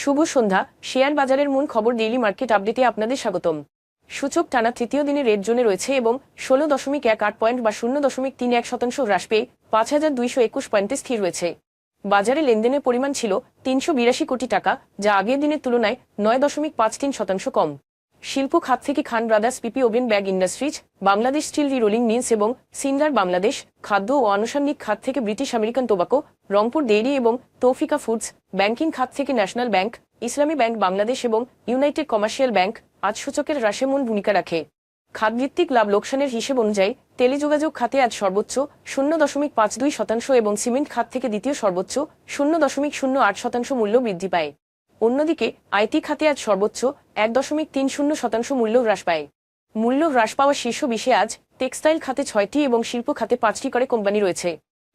শুভ সন্ধ্যা। Share বাজারের মূল খবর ডেইলি মার্কেট আপডেটে আপনাদের স্বাগতম। সূচক টানা তৃতীয় দিনে রেড জোনে রয়েছে এবং ষোলো দশমিক এক আট পয়েন্ট বা শূন্য দশমিক তিন এক শতাংশ হ্রাস পেয়ে পাঁচ হাজার দুইশো একুশ পয়েন্টে স্থির রয়েছে। বাজারে লেনদেনের পরিমাণ ছিল তিনশো বিরাশি কোটি টাকা, যা আগের দিনের তুলনায় নয় দশমিক পাঁচ তিন শতাংশ কম। শিল্প খাত থেকে Khan brothers PP woven bag industries, Bangladesh steel rerolling mills এবং সিন্ডার বাংলাদেশ খাদ্য ও আনুষঙ্গিক খাত থেকে British American tobacco, Rangpur dairy এবং তৌফিকা ফুডস ব্যাংকিং খাত থেকে national bank, Islami bank Bangladesh এবং ইউনাইটেড কমার্শিয়াল ব্যাংক আজ সূচকের মূল ভূমিকা রাখে। খাতভিত্তিক লাভ লোকসানের হিসেব অনুযায়ী টেলিযোগাযোগ খাতে আজ সর্বোচ্চ শূন্য দশমিক পাঁচ দুই শতাংশ এবং সিমেন্ট খাত থেকে দ্বিতীয় সর্বোচ্চ শূন্য দশমিক শূন্য আট শতাংশ মূল্য বৃদ্ধি পায়। অন্যদিকে আইটি খাতে আজ সর্বোচ্চ এক দশমিক তিন শূন্য শতাংশ মূল্য হ্রাস পায়। মূল্য হ্রাস পাওয়া শীর্ষ বিশে আজ টেক্সটাইল খাতে ছয়টি এবং শিল্প খাতে পাঁচটি করে কোম্পানি রয়েছে।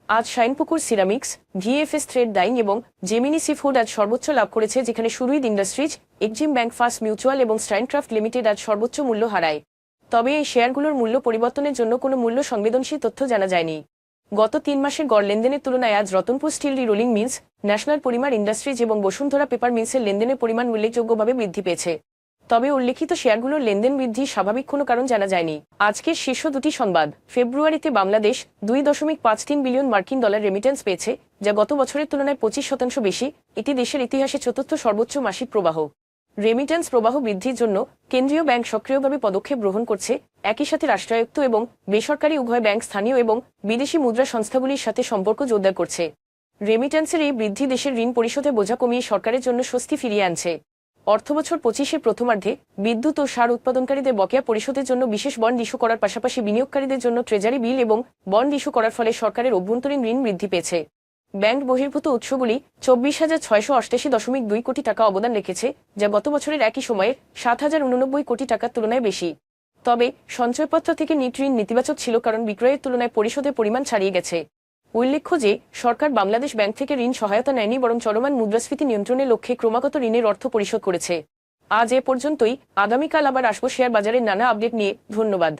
আজ Shinepukur ceramics, VFS thread dyeing এবং জেমিনি সিফুড আজ সর্বোচ্চ লাভ করেছে, যেখানে সুরুইদ industries Exim bank first mutual এবং স্টাইনক্রাফট লিমিটেড আজ সর্বোচ্চ মূল্য হারায়। তবে এই শেয়ারগুলোর মূল্য পরিবর্তনের জন্য কোনো মূল্য সংবেদনশীল তথ্য জানা যায়নি। গত তিন মাসের গড় লেনদেনের তুলনায় আজ Ratanpur steel rerolling mills, national polymer industries এবং বসুন্ধরা পেপার মিলসের লেনদেনের পরিমাণ উল্লেখযোগ্যভাবে বৃদ্ধি পেয়েছে। তবে উল্লেখিত শেয়ারগুলোর লেনদেন বৃদ্ধির স্বাভাবিক কোনো কারণ জানা যায়নি। আজকের শীর্ষ দুটি সংবাদ। ফেব্রুয়ারিতে বাংলাদেশ দুই দশমিক পাঁচ তিন বিলিয়ন মার্কিন ডলার রেমিটেন্স পেয়েছে, যা গত বছরের তুলনায় পঁচিশ শতাংশ বেশি। এটি দেশের ইতিহাসে চতুর্থ সর্বোচ্চ মাসিক প্রবাহ। রেমিটেন্স প্রবাহ বৃদ্ধির জন্য কেন্দ্রীয় ব্যাংক সক্রিয়ভাবে পদক্ষেপ গ্রহণ করছে। একই সাথে রাষ্ট্রায়ত্ত এবং বেসরকারি উভয় ব্যাংক স্থানীয় এবং বিদেশি মুদ্রা সংস্থাগুলির সাথে সম্পর্ক জোরদার করছে। রেমিটেন্সের এই বৃদ্ধি দেশের ঋণ পরিশোধে বোঝা কমিয়ে সরকারের জন্য স্বস্তি ফিরিয়ে আনছে। অর্থবছর পঁচিশের প্রথমার্ধে বিদ্যুৎ ও সার উৎপাদনকারীদের বকেয়া পরিশোধের জন্য বিশেষ বন্ড ইস্যু করার পাশাপাশি বিনিয়োগকারীদের জন্য ট্রেজারি বিল এবং বন্ড ইস্যু করার ফলে সরকারের অভ্যন্তরীণ ঋণ বৃদ্ধি পেয়েছে। ব্যাংক বহির্ভূত উৎসগুলি চব্বিশ হাজার ছয়শো অষ্টাশি দশমিক দুই কোটি টাকা অবদান রেখেছে, যা গত বছরের একই সময়ে সাত হাজার উননব্বই কোটি টাকার তুলনায় বেশি। তবে সঞ্চয়পত্র থেকে নিট ঋণ নেতিবাচক ছিল কারণ বিক্রয়ের তুলনায় পরিশোধের পরিমাণ ছাড়িয়ে গেছে। উল্লেখ্য যে, সরকার বাংলাদেশ ব্যাংক থেকে ঋণ সহায়তা নেয়নি, বরং চলমান মুদ্রাস্ফীতি নিয়ন্ত্রণের লক্ষ্যে ক্রমাগত ঋণের অর্থ পরিশোধ করেছে। আজ এ পর্যন্তই। আগামীকাল আবার আসব শেয়ার বাজারের নানা আপডেট নিয়ে। ধন্যবাদ।